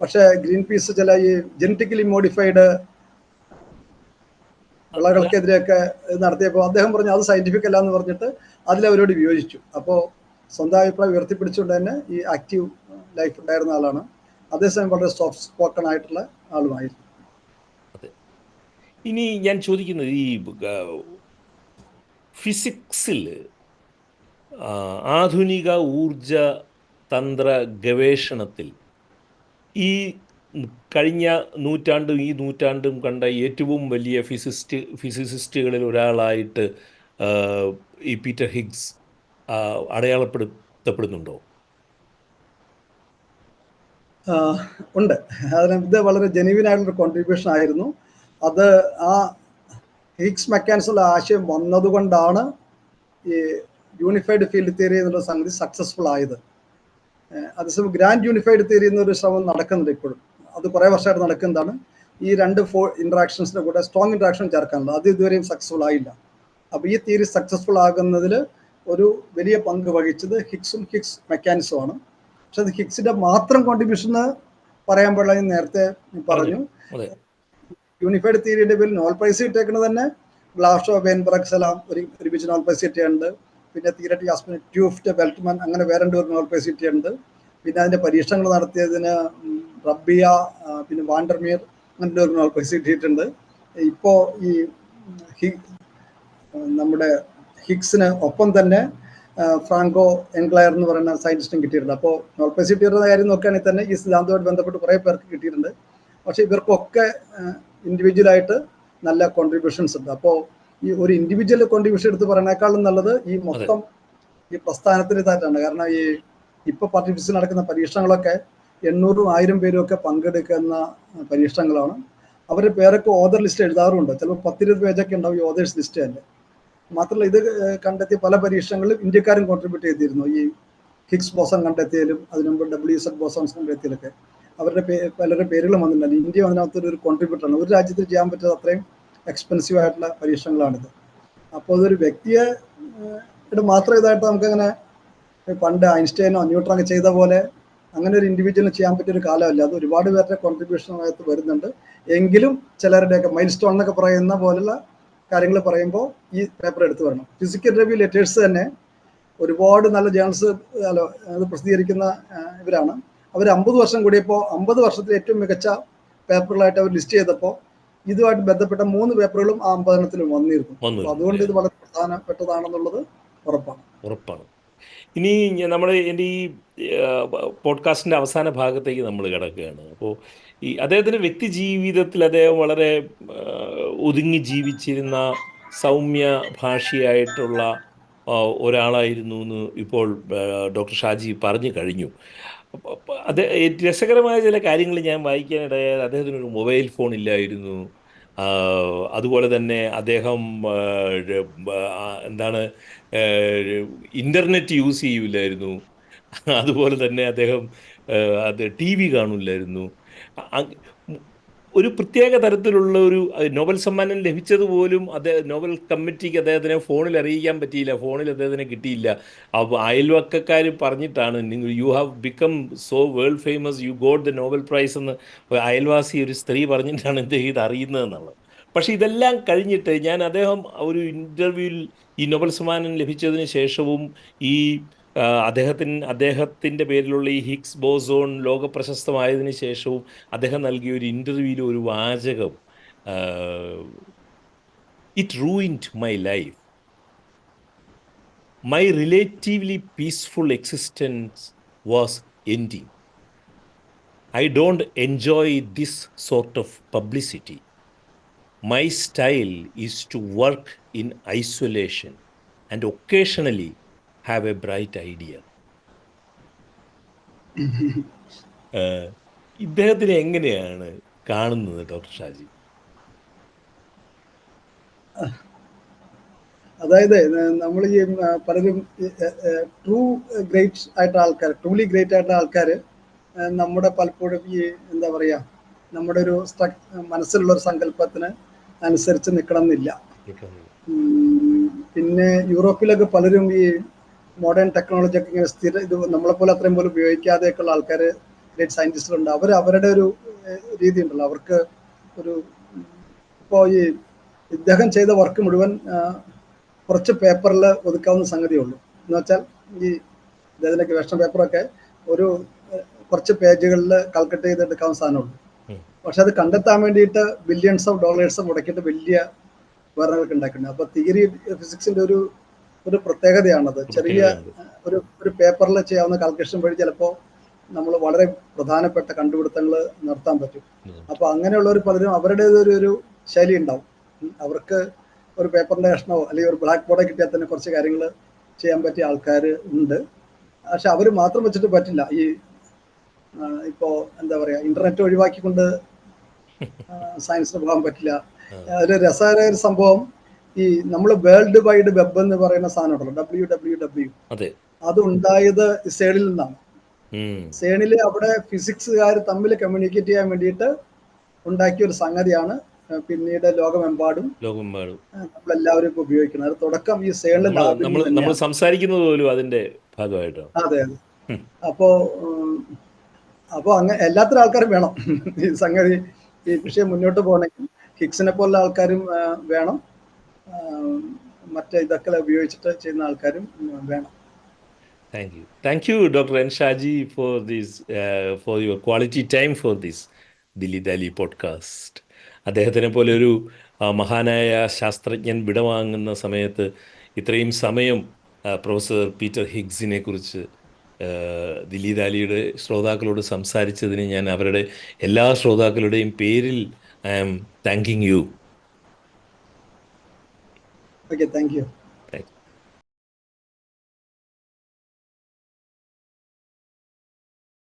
പക്ഷേ ഗ്രീൻ പീസ് ചില ഈ ജനറ്റിക്കലി മോഡിഫൈഡ് വിളകൾക്കെതിരെയൊക്കെ നടത്തിയപ്പോൾ അദ്ദേഹം പറഞ്ഞു അത് സയന്റിഫിക് അല്ല എന്ന് പറഞ്ഞിട്ട് അതിലവരോട് വിയോജിച്ചു. അപ്പോൾ സ്വന്തം അഭിപ്രായം ഉയർത്തിപ്പിടിച്ചുകൊണ്ട് തന്നെ ഈ ആക്റ്റീവ് ലൈഫ് ഉണ്ടായിരുന്ന ആളാണ്. അതേസമയം വളരെ സോഫ്റ്റ് സ്പോക്കൺ ആയിട്ടുള്ള ആളുമായിരുന്നു. ഇനി ഞാൻ ചോദിക്കുന്നത് ഈ ഫിസിക്സിൽ ആധുനിക ഊർജ തന്ത്ര ഗവേഷണത്തിൽ ഈ കഴിഞ്ഞ നൂറ്റാണ്ടും ഈ നൂറ്റാണ്ടും കണ്ട ഏറ്റവും വലിയ ഫിസിസ്റ്റ് ഫിസിസിസ്റ്റുകളിൽ ഒരാളായിട്ട് ഈ പീറ്റർ ഹിഗ്സ് അടയാളപ്പെടുത്തപ്പെടുന്നുണ്ടോ? ഉണ്ട്. അതിന് ഇത് വളരെ ജെനുവിൻ ആയിട്ടുള്ള കോൺട്രിബ്യൂഷൻ ആയിരുന്നു. അത് ആ ഹിഗ്സ് മെക്കാനിസം ആശയം വന്നതുകൊണ്ടാണ് ഈ യൂണിഫൈഡ് ഫീൽഡ് തിയറി എന്നുള്ള സംഗതി സക്സസ്ഫുൾ ആയത്. അതേസമയം ഗ്രാൻഡ് യൂണിഫൈഡ് തിയറി എന്നൊരു ശ്രമം നടക്കുന്നുണ്ട് ഇപ്പോഴും. അത് കുറേ വർഷമായിട്ട് നടക്കുന്നതാണ്. ഈ രണ്ട് ഫോ ഇൻട്രാക്ഷൻസിന്റെ കൂടെ സ്ട്രോങ് ഇൻട്രാക്ഷൻ ചേർക്കാനുള്ളത് അത് ഇതുവരെയും സക്സസ്ഫുൾ ആയില്ല. അപ്പോൾ ഈ തിയറി സക്സസ്ഫുൾ ആകുന്നതിൽ ഒരു വലിയ പങ്ക് വഹിച്ചത് ഹിക്സും ഹിക്സ് മെക്കാനിസമാണ് പക്ഷെ അത് ഹിക്സിന്റെ മാത്രം കോൺട്രിബ്യൂഷൻ പറയാൻ പാടില്ല ഞാൻ നേരത്തെ പറഞ്ഞു. യൂണിഫൈഡ് തിയറിയുടെ പേരിൽ നോൾ പ്രൈസ് ഇട്ടേക്കുന്നത് തന്നെ ഗ്ലാഷോ വെൻബർഗ്സ് എല്ലാം ഒരു ഒരുമിച്ച് നോൾ പ്രൈസ് കിട്ടിയിട്ടുണ്ട്. പിന്നെ തിയററ്റി ആസ്പിൻ ട്യൂഫ്റ്റ് ബെൽറ്റ്മൻ അങ്ങനെ വേറെ രണ്ട് പേർ നോൾ പ്രൈസ് കിട്ടിയിട്ടുണ്ട്. പിന്നെ അതിന്റെ പരീക്ഷണങ്ങൾ നടത്തിയതിന് റബ്ബിയ പിന്നെ വാണ്ടർമീർ അങ്ങനെ ഒരു നോൾ പ്രൈസ് കിട്ടിയിട്ടുണ്ട്. ഇപ്പോ ഈ നമ്മുടെ ഹിഗ്സിന് ഒപ്പം തന്നെ ഫ്രാങ്കോ എൻക്ലയർ എന്ന് പറയുന്ന സയന്റിസ്റ്റും കിട്ടിയിട്ടുണ്ട്. അപ്പോൾ നോൾ കിട്ടിയിരുന്ന കാര്യം നോക്കുകയാണെങ്കിൽ തന്നെ ഈ സിദ്ധാന്തവുമായിട്ട് ബന്ധപ്പെട്ട് കുറേ പേർക്ക് കിട്ടിയിട്ടുണ്ട്. പക്ഷേ ഇവർക്കൊക്കെ ഇൻഡിവിജ്വലായിട്ട് നല്ല കോൺട്രിബ്യൂഷൻസ് ഉണ്ട്. അപ്പോൾ ഈ ഒരു ഇൻഡിവിജ്വൽ കോൺട്രിബ്യൂഷൻ എടുത്ത് പറയണേക്കാളും നല്ലത് ഈ മൊത്തം ഈ പ്രസ്ഥാനത്തിന്റെ ഇതായിട്ടാണ്. കാരണം ഈ ഇപ്പോൾ പാർട്ടിഫിസിൽ നടക്കുന്ന പരീക്ഷണങ്ങളൊക്കെ എണ്ണൂറും ആയിരം പേരും ഒക്കെ പങ്കെടുക്കുന്ന പരീക്ഷണങ്ങളാണ്. അവരുടെ പേരൊക്കെ ഓദർ ലിസ്റ്റ് എഴുതാറുണ്ട്. ചിലപ്പോൾ പത്തിരുപത് പേജൊക്കെ ഉണ്ടാവും ഈ ഓതേഴ്സ് ലിസ്റ്റ് തന്നെ. മാത്രമല്ല ഇത് കണ്ടെത്തിയ പല പരീക്ഷണങ്ങളിലും ഇന്ത്യക്കാരും കോൺട്രിബ്യൂട്ട് ചെയ്തിരുന്നു. ഈ ഹിക്സ് ബോസൺ കണ്ടെത്തിയാലും അതിനു മുമ്പ് ഡബ്ല്യു സെഡ് ബോസോൺസ് കണ്ടെത്തിയാലൊക്കെ അവരുടെ പലരുടെ പേരുകൾ വന്നിട്ടുണ്ട്. ഇന്ത്യ അതിനകത്തൊരു ഒരു കോൺട്രിബ്യൂട്ടറാണ് ഒരു രാജ്യത്ത് ചെയ്യാൻ പറ്റാത്ത അത്രയും എക്സ്പെൻസീവ് ആയിട്ടുള്ള പരീക്ഷണങ്ങളാണിത്. അപ്പോൾ അതൊരു വ്യക്തിയെ മാത്രം ഇതായിട്ട് നമുക്കങ്ങനെ പണ്ട് ഐൻസ്റ്റൈനോ ന്യൂട്രോ ഒക്കെ ചെയ്ത പോലെ അങ്ങനെ ഒരു ഇൻഡിവിജ്വലിന് ചെയ്യാൻ പറ്റിയ ഒരു കാലമല്ല. അത് ഒരുപാട് പേരുടെ കോൺട്രിബ്യൂഷനകത്ത് വരുന്നുണ്ട്. എങ്കിലും ചിലരുടെയൊക്കെ മൈൽ സ്റ്റോൺ എന്നൊക്കെ പറയുന്ന പോലുള്ള കാര്യങ്ങൾ പറയുമ്പോൾ ഈ പേപ്പർ എടുത്തു വരണം. ഫിസിക്കൽ റിവ്യൂ ലെറ്റേഴ്സ് തന്നെ ഒരുപാട് നല്ല ജേണൽസ് അല്ല അത് പ്രസിദ്ധീകരിക്കുന്ന ഇവരാണ്. അവർ അമ്പത് വർഷം കൂടിയപ്പോൾ അമ്പത് വർഷത്തിൽ ഏറ്റവും മികച്ച പേപ്പറുകളായിട്ട് അവർ ലിസ്റ്റ് ചെയ്തപ്പോൾ ഇതുമായിട്ട് ബന്ധപ്പെട്ട മൂന്ന് പേപ്പറുകളും ആ അമ്പതെണ്ണത്തിലും വന്നിരുന്നു. അതുകൊണ്ട് ഇത് വളരെ പ്രധാനപ്പെട്ടതാണെന്നുള്ളത് ഉറപ്പാണ്. ഉറപ്പാണ്. ഇനി നമ്മൾ എന്റെ ഈ പോഡ്കാസ്റ്റിന്റെ അവസാന ഭാഗത്തേക്ക് നമ്മൾ കിടക്കുകയാണ്. അപ്പോൾ ഈ അദ്ദേഹത്തിന്റെ വ്യക്തി ജീവിതത്തിൽ അദ്ദേഹം വളരെ ഒതുങ്ങി ജീവിച്ചിരുന്ന സൗമ്യ ഭാഷയായിട്ടുള്ള ഒരാളായിരുന്നു എന്ന് ഇപ്പോൾ ഡോക്ടർ ഷാജി പറഞ്ഞു കഴിഞ്ഞു. രസകരമായ ചില കാര്യങ്ങൾ ഞാൻ വായിക്കാനിടയായത് അദ്ദേഹത്തിനൊരു മൊബൈൽ ഫോൺ ഇല്ലായിരുന്നു. അതുപോലെ തന്നെ അദ്ദേഹം എന്താണ് ഇന്റർനെറ്റ് യൂസ് ചെയ്യില്ലായിരുന്നു അതുപോലെ തന്നെ അദ്ദേഹം അത് ടി വി കാണില്ലായിരുന്നു ഒരു പ്രത്യേക തരത്തിലുള്ള ഒരു നോബൽ സമ്മാനം ലഭിച്ചതുപോലും അദ്ദേഹം നോബൽ കമ്മിറ്റിക്ക് അദ്ദേഹത്തിനെ ഫോണിൽ അറിയിക്കാൻ പറ്റിയില്ല ഫോണിൽ അദ്ദേഹത്തിനെ കിട്ടിയില്ല. അപ്പോൾ അയൽവക്കക്കാർ പറഞ്ഞിട്ടാണ് നിങ്ങൾ you have become so world famous you got the Nobel prize എന്ന് അയൽവാസി ഒരു സ്ത്രീ പറഞ്ഞിട്ടാണ് അദ്ദേഹം ഇത് അറിയുന്നതെന്നുള്ളത് പക്ഷേ ഇതെല്ലാം കഴിഞ്ഞിട്ട് ഞാൻ അദ്ദേഹം ഒരു ഇന്റർവ്യൂവിൽ ഈ നോബൽ സമ്മാനം ലഭിച്ചതിന് ശേഷവും ഈ അദ്ദേഹത്തിന് അദ്ദേഹത്തിന്റെ പേരിലുള്ള ഈ ഹിക്സ് ബോസോൺ ലോക പ്രശസ്തമായതിനു ശേഷവും അദ്ദേഹം നൽകിയ ഒരു ഇന്റർവ്യൂവിൽ ഒരു വാചകം it ruined my life my relatively peaceful existence was ended I don't enjoy this sort of publicity my style is to work in isolation and occasionally have a bright idea. ഇദ്ദേഹത്തിന് എങ്ങനെയാണ് കാണുന്നത് ഡോക്ടർ ഷാജി? അതായത് നമ്മൾ ഈ പലരും true great ആയിട്ടുള്ള ആൾക്കാർ truly great ആയിട്ടുള്ള ആൾക്കാർ നമ്മുടെ പലപ്പോഴും ഈ എന്താ പറയുക നമ്മുടെ ഒരു സ്ട്രക് മനസ്സിലുള്ള ഒരു സങ്കല്പത്തിന് അനുസരിച്ച് നിൽക്കണം എന്നില്ല പിന്നെ യൂറോപ്പിലൊക്കെ പലരും ഈ മോഡേൺ ടെക്നോളജി ഒക്കെ ഇങ്ങനെ സ്ഥിര ഇത് നമ്മളെ പോലെ അത്രയും പോലും ഉപയോഗിക്കാതെയൊക്കെ ഉള്ള ആൾക്കാർ ഗ്രേറ്റ് സയന്റിസ്റ്റുകളുണ്ട് അവർ അവരുടെ ഒരു രീതി ഉണ്ടല്ലോ. അവർക്ക് ഒരു ഇപ്പോൾ ഈ ഇദ്ദേഹം ചെയ്ത വർക്ക് മുഴുവൻ കുറച്ച് പേപ്പറിൽ ഒതുക്കാവുന്ന സംഗതിയേ ഉള്ളൂ. എന്ന് വെച്ചാൽ ഈ ഇദ്ദേഹത്തിന്റെ ഗവേഷണ പേപ്പറൊക്കെ ഒരു കുറച്ച് പേജുകളിൽ കാൽക്കുലേറ്റ് ചെയ്തെടുക്കാവുന്ന സാധനമുള്ളൂ. പക്ഷെ അത് കണ്ടെത്താൻ വേണ്ടിയിട്ട് ബില്യൺസ് ഓഫ് ഡോളേഴ്സ് മുടക്കിയിട്ട് വലിയ ഉപകരണങ്ങളൊക്കെ ഉണ്ടാക്കുന്നുണ്ട്. അപ്പോൾ തിയറി ഫിസിക്സിന്റെ ഒരു ഒരു പ്രത്യേകതയാണത്. ചെറിയ ഒരു ഒരു പേപ്പറിൽ ചെയ്യാവുന്ന കാൽക്കുലേഷൻ വഴി ചിലപ്പോൾ നമ്മൾ വളരെ പ്രധാനപ്പെട്ട കണ്ടുപിടുത്തങ്ങൾ നടത്താൻ പറ്റും. അപ്പൊ അങ്ങനെയുള്ളവർ പലരും അവരുടേതൊരു ഒരു ശൈലി ഉണ്ടാവും. അവർക്ക് ഒരു പേപ്പറിന്റെ കഷ്ണമോ അല്ലെങ്കിൽ ഒരു ബ്ലാക്ക് ബോർഡോ കിട്ടിയാൽ തന്നെ കുറച്ച് കാര്യങ്ങൾ ചെയ്യാൻ പറ്റിയ ആൾക്കാർ ഉണ്ട്. പക്ഷെ അവർ മാത്രം വെച്ചിട്ട് പറ്റില്ല. ഈ ഇപ്പോ എന്താ പറയാ ഇന്റർനെറ്റ് ഒഴിവാക്കിക്കൊണ്ട് സയൻസിന് പോകാൻ പറ്റില്ല. ഒരു രസകരമായ ഒരു സംഭവം ഈ നമ്മൾ വേൾഡ് വൈഡ് വെബ് എന്ന് പറയുന്ന സാധനം ഉണ്ടല്ലോ ഡബ്ല്യു ഡബ്ല്യു ഡബ്ല്യു അതെ. ഉണ്ടായത് സേണിൽ നിന്നാണ്. സേണിൽ സേണിൽ അവിടെ ഫിസിക്സുകാർ തമ്മിൽ കമ്മ്യൂണിക്കേറ്റ് ചെയ്യാൻ വേണ്ടിയിട്ട് ഉണ്ടാക്കിയ ഒരു സംഗതിയാണ് പിന്നീട് ലോകമെമ്പാടും. ലോകമെമ്പാടും. നമ്മളെല്ലാവരും ഇപ്പൊ ഉപയോഗിക്കുന്നത്. അത് തുടക്കം ഈ സേണിൽ നമ്മൾ സംസാരിക്കുന്നത് പോലും അതിന്റെ ഭാഗമായിട്ടാണ് അതെ അതെ. അപ്പോ അപ്പോ അങ്ങനെ എല്ലാത്തരം ആൾക്കാരും വേണം. ഈ സംഗതി ഈ വിഷയം മുന്നോട്ട് പോകണമെങ്കിൽ ഹിക്സിനെ പോലുള്ള ആൾക്കാരും വേണം. മറ്റേ ഇതൊക്കെ ഉപയോഗിച്ചിട്ട് ചെയ്യുന്ന ആൾക്കാരും വേണം. Thank you. Thank you, doctor N Shaji for this, uh, for your quality time for this Dilli Dali podcast അദ്ദേഹത്തിനെ പോലെ ഒരു മഹാനായ ശാസ്ത്രജ്ഞൻ വിടവാങ്ങുന്ന സമയത്ത് ഇത്രയും സമയം പ്രൊഫസർ പീറ്റർ ഹിഗ്സിനെ കുറിച്ച് ദില്ലി ദാലിയുടെ ശ്രോതാക്കളോട് സംസാരിച്ചതിന് ഞാൻ അവരുടെ എല്ലാ ശ്രോതാക്കളുടെയും പേരിൽ I am thanking you. Okay thank you